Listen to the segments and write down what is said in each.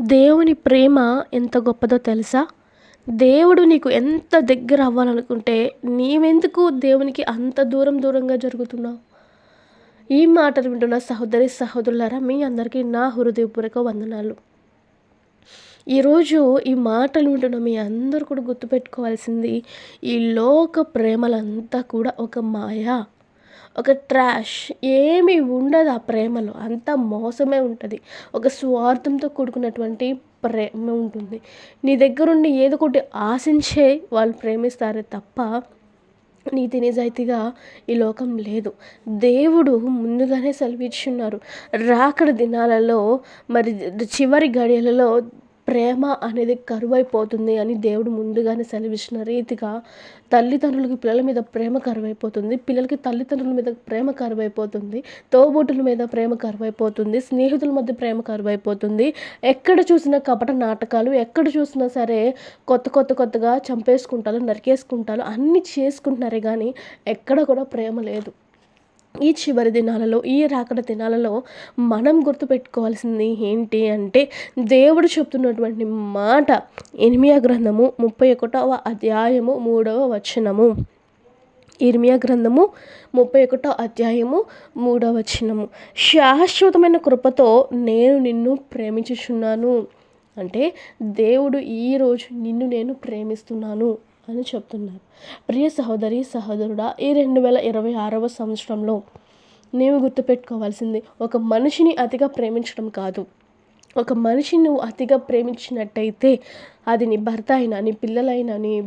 దేవుని ప్రేమ ఎంత గొప్పదో తెలుసా? దేవుడు నీకు ఎంత దగ్గర అవ్వాలనుకుంటే నీవెందుకు దేవునికి అంత దూరం దూరంగా జరుగుతున్నావు? ఈ మాటలు వింటున్న సహోదరి సహోదరులారా మీ అందరికీ నా హృదయపూర్వక వందనాలు. ఈరోజు ఈ మాటలు వింటున్న మీ అందరూ కూడా గుర్తుపెట్టుకోవాల్సింది ఈ లోక ప్రేమలంతా కూడా ఒక మాయ. ఒక ట్రాష్ ఏమీ ఉండదు ఆ ప్రేమలో. అంతా మోసమే ఉంటుంది. ఒక స్వార్థంతో కూడుకున్నటువంటి ప్రేమ ఉంటుంది. నీ దగ్గరుండి ఏదో ఒకటి ఆశించే వాళ్ళు ప్రేమిస్తారే తప్ప నీతి నిజాయితీగా ఈ లోకం లేదు. దేవుడు ముందుగానే సెలవిచ్చున్నారు. రాకడ దినాలలో మరి చివరి గడియలలో ప్రేమ అనేది కరువైపోతుంది అని దేవుడు ముందుగానే సెలవిచ్చిన రీతిగా తల్లిదండ్రులకి పిల్లల మీద ప్రేమ కరువైపోతుంది. పిల్లలకి తల్లిదండ్రుల మీద ప్రేమ కరువైపోతుంది. తోబుట్టుల మీద ప్రేమ కరువైపోతుంది. స్నేహితుల మధ్య ప్రేమ కరువైపోతుంది. ఎక్కడ చూసినా కపట నాటకాలు ఎక్కడ చూసినా సరే కొత్త కొత్త కొత్తగా చంపేసుకుంటారు నరికేసుకుంటారు అన్నీ చేసుకుంటున్నారే కానీ ఎక్కడ కూడా ప్రేమ లేదు. ఈ చివరి దినాలలో ఈ రాకడ దినాలలో మనం గుర్తుపెట్టుకోవాల్సింది ఏంటి అంటే దేవుడు చెప్తున్నటువంటి మాట ఇర్మియా గ్రంథము ముప్పై ఒకటవ అధ్యాయము మూడవ వచనము. ఇర్మియా గ్రంథము ముప్పై ఒకటో అధ్యాయము మూడవ వచనము. శాశ్వతమైన కృపతో నేను నిన్ను ప్రేమించుచున్నాను. అంటే దేవుడు ఈరోజు నిన్ను నేను ప్రేమిస్తున్నాను. అని చెప్తున్నారు. ప్రియ సహోదరి సహోదరుడా ఈ రెండు వేల ఇరవై ఆరవ సంవత్సరంలో నీవు గుర్తుపెట్టుకోవాల్సింది ఒక మనిషిని అతిగా ప్రేమించడం కాదు. ఒక మనిషిని నువ్వు అతిగా ప్రేమించినట్టయితే అది నీ భర్త అయినా నీ పిల్లలైనా నీ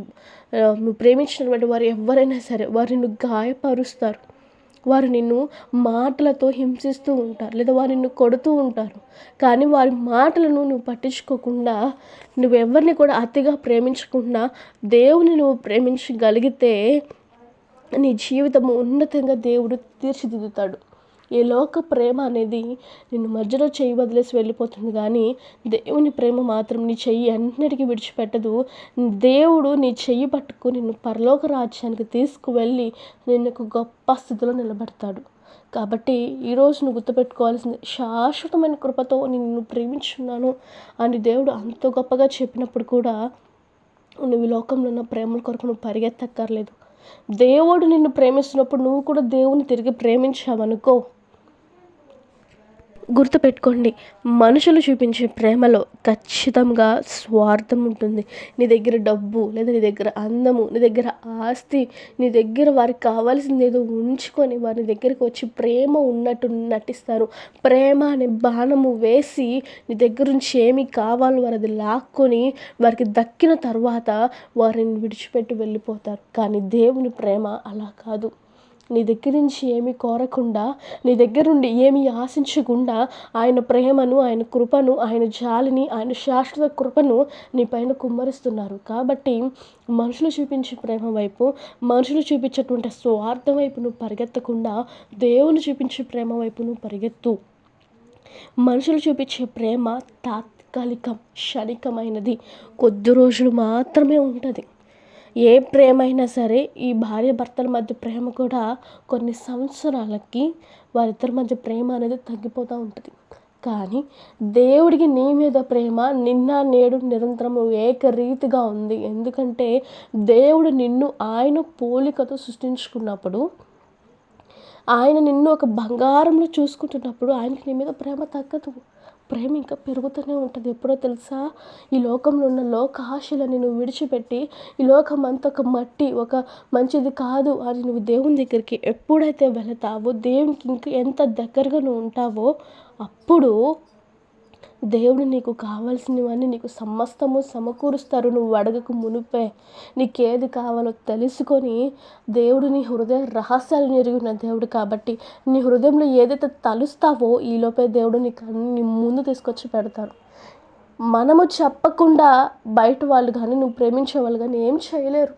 నువ్వు ప్రేమించినటువంటి వారు ఎవరైనా సరే వారిని గాయపరుస్తారు. వారు నిన్ను మాటలతో హింసిస్తూ ఉంటారు లేదా వారు నిన్ను కొడుతూ ఉంటారు. కానీ వారి మాటలను నువ్వు పట్టించుకోకుండా నువ్వెవరిని కూడా అతిగా ప్రేమించకుండా దేవుని నువ్వు ప్రేమించగలిగితే నీ జీవితము ఉన్నతంగా దేవుడు తీర్చిదిద్దుతాడు. ఈ లోక ప్రేమ అనేది నిన్ను మధ్యలో చెయ్యి వదిలేసి వెళ్ళిపోతుంది. కానీ దేవుని ప్రేమ మాత్రం నీ చెయ్యి అన్నిటికీ విడిచిపెట్టదు. దేవుడు నీ చెయ్యి పట్టుకు నిన్ను పరలోక రాజ్యానికి తీసుకువెళ్ళి నిన్ను ఒక గొప్ప స్థితిలో నిలబెడతాడు. కాబట్టి ఈరోజు నువ్వు గుర్తుపెట్టుకోవాల్సింది శాశ్వతమైన కృపతో నిన్ను ప్రేమించున్నాను అని దేవుడు అంత గొప్పగా చెప్పినప్పుడు కూడా నువ్వు ఈ లోకంలో ఉన్న ప్రేమల కొరకు నువ్వు పరిగెత్తక్కర్లేదు. దేవుడు నిన్ను ప్రేమిస్తున్నప్పుడు నువ్వు కూడా దేవుని తిరిగి ప్రేమించావనుకో. గుర్తుపెట్టుకోండి మనుషులు చూపించే ప్రేమలో ఖచ్చితంగా స్వార్థం ఉంటుంది. నీ దగ్గర డబ్బు లేదా నీ దగ్గర అందము నీ దగ్గర ఆస్తి నీ దగ్గర వారికి కావాల్సింది ఏదో ఉంచుకొని వారి దగ్గరికి వచ్చి ప్రేమ ఉన్నట్టు నటిస్తారు. ప్రేమ అనే బాణము వేసి నీ దగ్గర నుంచి ఏమి కావాలో వారు అది లాక్కొని వారికి దక్కిన తర్వాత వారిని విడిచిపెట్టి వెళ్ళిపోతారు. కానీ దేవుని ప్రేమ అలా కాదు. నీ దగ్గర నుంచి ఏమి కోరకుండా నీ దగ్గర నుండి ఏమి ఆశించకుండా ఆయన ప్రేమను ఆయన కృపను ఆయన జాలిని ఆయన శాశ్వత కృపను నీ పైన కుమ్మరిస్తున్నారు. కాబట్టి మనుషులు చూపించే ప్రేమ వైపు మనుషులు చూపించేటువంటి స్వార్థం వైపు నువ్వు పరిగెత్తకుండా దేవుని చూపించే ప్రేమ వైపు నువ్వు పరిగెత్తు. మనుషులు చూపించే ప్రేమ తాత్కాలికం క్షణికమైనది. కొద్ది రోజులు మాత్రమే ఉంటుంది. ఏ ప్రేమ అయినా సరే ఈ భార్య భర్తల మధ్య ప్రేమ కూడా కొన్ని సంవత్సరాలకి వారిద్దరి మధ్య ప్రేమ అనేది తగ్గిపోతూ ఉంటుంది. కానీ దేవుడికి నీ మీద ప్రేమ నిన్న నేడు నిరంతరం ఏకరీతిగా ఉంది. ఎందుకంటే దేవుడు నిన్ను ఆయన పోలికతో సృష్టించుకున్నప్పుడు ఆయన నిన్ను ఒక బంగారంలో చూసుకుంటున్నప్పుడు ఆయనకి నీ మీద ప్రేమ తగ్గదు. ప్రేమ ఇంకా పెరుగుతూనే ఉంటుంది. ఎప్పుడో తెలుసా? ఈ లోకంలో ఉన్న లోక ఆశలని నువ్వు విడిచిపెట్టి ఈ లోకం అంతా ఒక మట్టి ఒక మంచిది కాదు అని నువ్వు దేవుని దగ్గరికి ఎప్పుడైతే వెళతావో దేవునికి ఇంకా ఎంత దగ్గరగా నువ్వు ఉంటావో అప్పుడు దేవుడు నీకు కావాల్సినవన్నీ నీకు సమస్తము సమకూరుస్తారు. నువ్వు అడగకు మునిపే నీకేది కావాలో తెలుసుకొని దేవుడు నీ హృదయ రహస్యాలు ఎరిగిన దేవుడు కాబట్టి నీ హృదయంలో ఏదైతే తలుస్తావో ఈలోపే దేవుడు నీకు అన్ని ముందు తీసుకొచ్చి పెడతారు మనము చెప్పకుండా బయట వాళ్ళు కానీ నువ్వు ప్రేమించే వాళ్ళు కానీ ఏం చేయలేరు.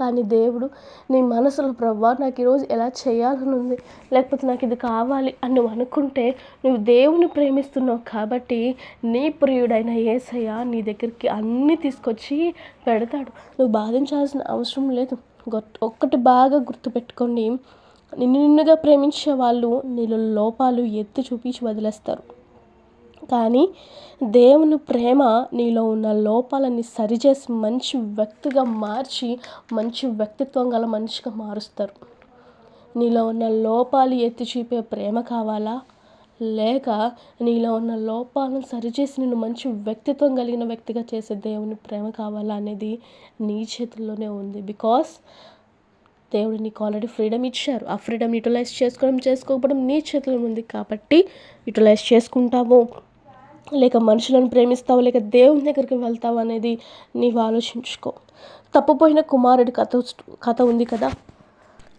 కానీ దేవుడు నీ మనసులో ప్రభా నాకు ఈరోజు ఎలా చేయాలని ఉంది లేకపోతే నాకు ఇది కావాలి అని నువ్వు అనుకుంటే నువ్వు దేవుని ప్రేమిస్తున్నావు కాబట్టి నీ ప్రియుడైన ఏసయ్య నీ దగ్గరికి అన్నీ తీసుకొచ్చి పెడతాడు. నువ్వు బాధించాల్సిన అవసరం లేదు. ఒక్కటి బాగా గుర్తుపెట్టుకోండి. నిన్ను నిన్నుగా ప్రేమించే వాళ్ళు నీలో లోపాలు ఎత్తి చూపించి వదిలేస్తారు. కానీ దేవుని ప్రేమ నీలో ఉన్న లోపాలని సరిచేసి మంచి వ్యక్తిగా మార్చి మంచి వ్యక్తిత్వం గల మనిషిగా మారుస్తారు. నీలో ఉన్న లోపాలు ఎత్తి చూపే ప్రేమ కావాలా? లేక నీలో ఉన్న లోపాలను సరిచేసి నిన్ను మంచి వ్యక్తిత్వం కలిగిన వ్యక్తిగా చేసే దేవుని ప్రేమ కావాలా అనేది నీ చేతుల్లోనే ఉంది. బికాస్ దేవుడు నీకు ఆల్రెడీ ఫ్రీడమ్ ఇచ్చారు. ఆ ఫ్రీడమ్ యూటిలైజ్ చేసుకోవడం చేసుకోకపోవడం నీ చేతిలో ఉంది కాబట్టి యూటిలైజ్ చేసుకుంటావు. లేక మనుషులను ప్రేమిస్తావు లేక దేవుని దగ్గరికి వెళ్తావు అనేది నీవు ఆలోచించుకో. తప్పుపోయిన కుమారుడి కథ కథ ఉంది కదా?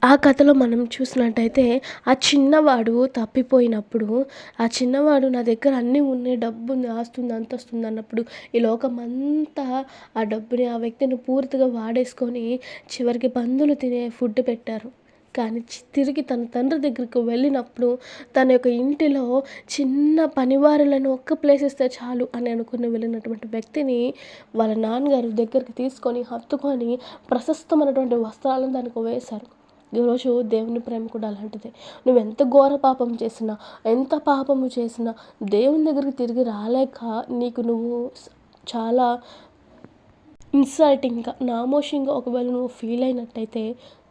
ఆ కథలో మనం చూసినట్టయితే ఆ చిన్నవాడు తప్పిపోయినప్పుడు ఆ చిన్నవాడు నా దగ్గర అన్నీ ఉన్నాయి డబ్బు ఉంది ఆస్తుంది అంతస్తుంది అన్నప్పుడు ఈ లోకం అంతా ఆ డబ్బుని ఆ వ్యక్తిని పూర్తిగా వాడేసుకొని చివరికి పందులు తినే ఫుడ్ పెట్టారు. కానీ తిరిగి తన తండ్రి దగ్గరికి వెళ్ళినప్పుడు తన యొక్క ఇంటిలో చిన్న పనివారులను ఒక్క ప్లేస్ ఇస్తే చాలు అని అనుకుని వెళ్ళినటువంటి వ్యక్తిని వాళ్ళ నాన్నగారు దగ్గరికి తీసుకొని హత్తుకొని ప్రశస్తమైనటువంటి వస్త్రాలను దానికి వేశారు. ఈరోజు దేవుని ప్రేమ కూడా అలాంటిదే. నువ్వు ఎంత ఘోర పాపం చేసినా ఎంత పాపము చేసినా దేవుని దగ్గరికి తిరిగి రాలేక నీకు నువ్వు చాలా ఇన్సల్టింగ్గా నామోషంగా ఒకవేళ నువ్వు ఫీల్ అయినట్టయితే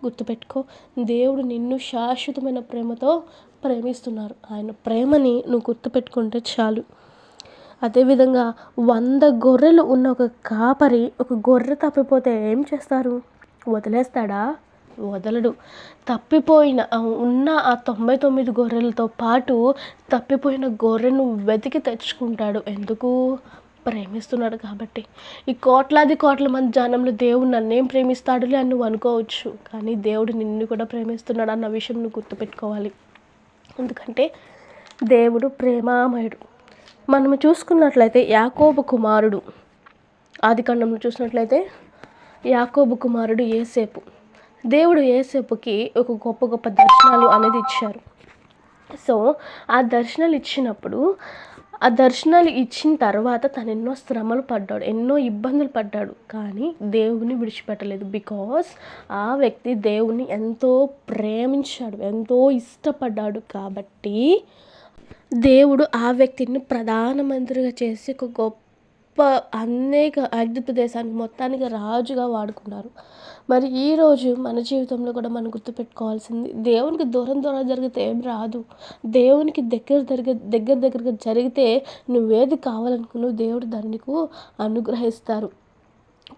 గుర్తుపెట్టుకో దేవుడు నిన్ను శాశ్వతమైన ప్రేమతో ప్రేమిస్తున్నారు. ఆయన ప్రేమని నువ్వు గుర్తుపెట్టుకుంటే చాలు. అదేవిధంగా వంద గొర్రెలు ఉన్న ఒక కాపరి ఒక గొర్రె తప్పిపోతే ఏం చేస్తారు? వదిలేస్తాడా? వదలడు. తప్పిపోయిన ఉన్న ఆ తొంభై తొమ్మిది గొర్రెలతో పాటు తప్పిపోయిన గొర్రెను వెతికి తెచ్చుకుంటాడు. ఎందుకు? ప్రేమిస్తున్నాడు కాబట్టి. ఈ కోట్లాది కోట్ల మంది జనంలో దేవుడు నన్నేం ప్రేమిస్తాడులే అని నువ్వు అనుకోవచ్చు. కానీ దేవుడు నిన్ను కూడా ప్రేమిస్తున్నాడు అన్న విషయం నువ్వు గుర్తుపెట్టుకోవాలి. ఎందుకంటే దేవుడు ప్రేమామయుడు. మనము చూసుకున్నట్లయితే యాకోబు కుమారుడు. ఆది ఖండంలో చూసినట్లయితే యాకోబు కుమారుడు ఏసేపు దేవుడు ఏసేపుకి ఒక గొప్ప గొప్ప దర్శనాలు అనేది ఇచ్చారు. సో ఆ దర్శనాలు ఇచ్చినప్పుడు ఆ దర్శనాలు ఇచ్చిన తర్వాత తను ఎన్నో శ్రమలు పడ్డాడు ఎన్నో ఇబ్బందులు పడ్డాడు. కానీ దేవుని విడిచిపెట్టలేదు. బికాస్ ఆ వ్యక్తి దేవుని ఎంతో ప్రేమించాడు ఎంతో ఇష్టపడ్డాడు. కాబట్టి దేవుడు ఆ వ్యక్తిని ప్రధానమంత్రిగా చేసి ఒక గొప్ప అనేక ఐగుప్తు ప్రదేశానికి మొత్తానికి రాజుగా వాడుకున్నారు. మరి ఈరోజు మన జీవితంలో కూడా మనం గుర్తుపెట్టుకోవాల్సింది దేవునికి దూరం దూరం జరిగితే ఏం రాదు. దేవునికి దగ్గర దగ్గర దగ్గర దగ్గరగా జరిగితే నువ్వేది కావాలనుకున్నావు దేవుడు దాన్ని నీకు అనుగ్రహిస్తారు.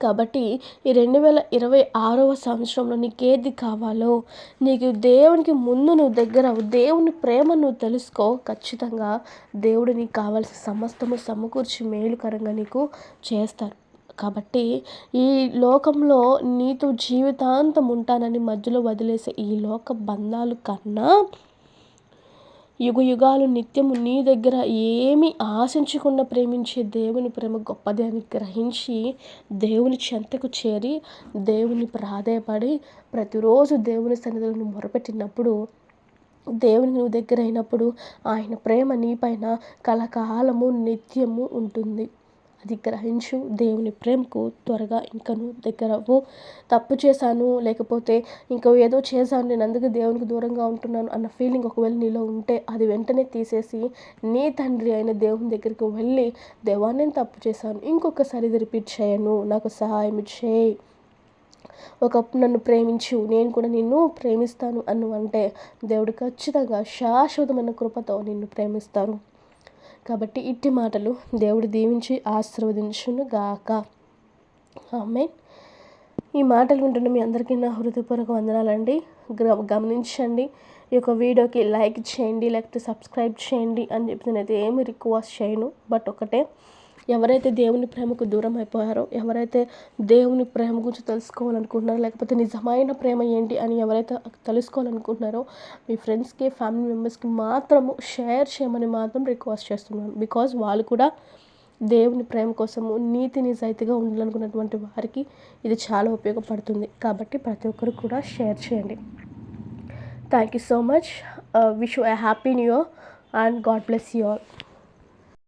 కాబట్టి ఈ రెండు వేల ఇరవై ఆరవ సంవత్సరంలో నీకు ఏది కావాలో నీకు దేవునికి ముందు నువ్వు దగ్గర దేవుని ప్రేమ నువ్వు తెలుసుకో. ఖచ్చితంగా దేవుడు నీకు కావాల్సిన సమస్తము సమకూర్చి మేలుకరంగా నీకు చేస్తారు కాబట్టి ఈ లోకంలో నీతో జీవితాంతం ఉంటానని మధ్యలో వదిలేసే ఈ లోక బంధాలు కన్నా యుగ యుగాలు నిత్యము నీ దగ్గర ఏమి ఆశించకుండా ప్రేమించే దేవుని ప్రేమ గొప్పది అని గ్రహించి దేవుని చెంతకు చేరి దేవుని ప్రాధేయపడి ప్రతిరోజు దేవుని సన్నిధులను మొరపెట్టినప్పుడు దేవుని నువ్వు దగ్గర అయినప్పుడు ఆయన ప్రేమ నీపైన కలకాలము నిత్యము ఉంటుంది. అది గ్రహించు దేవుని ప్రేమకు త్వరగా ఇంకను దగ్గరవు తప్పు చేశాను లేకపోతే ఇంకా ఏదో చేశాను నేను అందుకే దేవునికి దూరంగా ఉంటున్నాను అన్న ఫీలింగ్ ఒకవేళ నీలో ఉంటే అది వెంటనే తీసేసి నీ తండ్రి అయిన దేవుని దగ్గరికి వెళ్ళి దేవా నేను తప్పు చేశాను ఇంకొకసారి ఇది రిపీట్ చేయను నాకు సహాయం చేయి. ఒకప్పుడు నన్ను ప్రేమించు నేను కూడా నిన్ను ప్రేమిస్తాను అను అంటే దేవుడు ఖచ్చితంగా శాశ్వతమైన కృపతో నిన్ను ప్రేమిస్తాను. కాబట్టి ఇట్టి మాటలు దేవుడు దీవించి ఆశీర్వదించును గాక ఆమె ఈ మాటలు వింటున్న మీ అందరికీ నా హృదయపూర్వక వందనాలండి. గమనించండి. ఈ యొక్క వీడియోకి లైక్ చేయండి లేకపోతే సబ్స్క్రైబ్ చేయండి అని చెప్పి నేనైతే ఏమి రిక్వెస్ట్ చేయను బట్ ఒకటే. ఎవరైతే దేవుని ప్రేమకు దూరం అయిపోయారో ఎవరైతే దేవుని ప్రేమ గురించి తెలుసుకోవాలనుకుంటున్నారో లేకపోతే నిజమైన ప్రేమ ఏంటి అని ఎవరైతే తెలుసుకోవాలనుకుంటున్నారో మీ ఫ్రెండ్స్కి ఫ్యామిలీ మెంబర్స్కి మాత్రము షేర్ చేయమని మాత్రం రిక్వెస్ట్ చేస్తున్నాను. బికాజ్ వాళ్ళు కూడా దేవుని ప్రేమ కోసము నీతి నిజాయితీగా ఉండాలనుకున్నటువంటి వారికి ఇది చాలా ఉపయోగపడుతుంది. కాబట్టి ప్రతి ఒక్కరు కూడా షేర్ చేయండి. Thank you so much wish I happy new year and god bless you all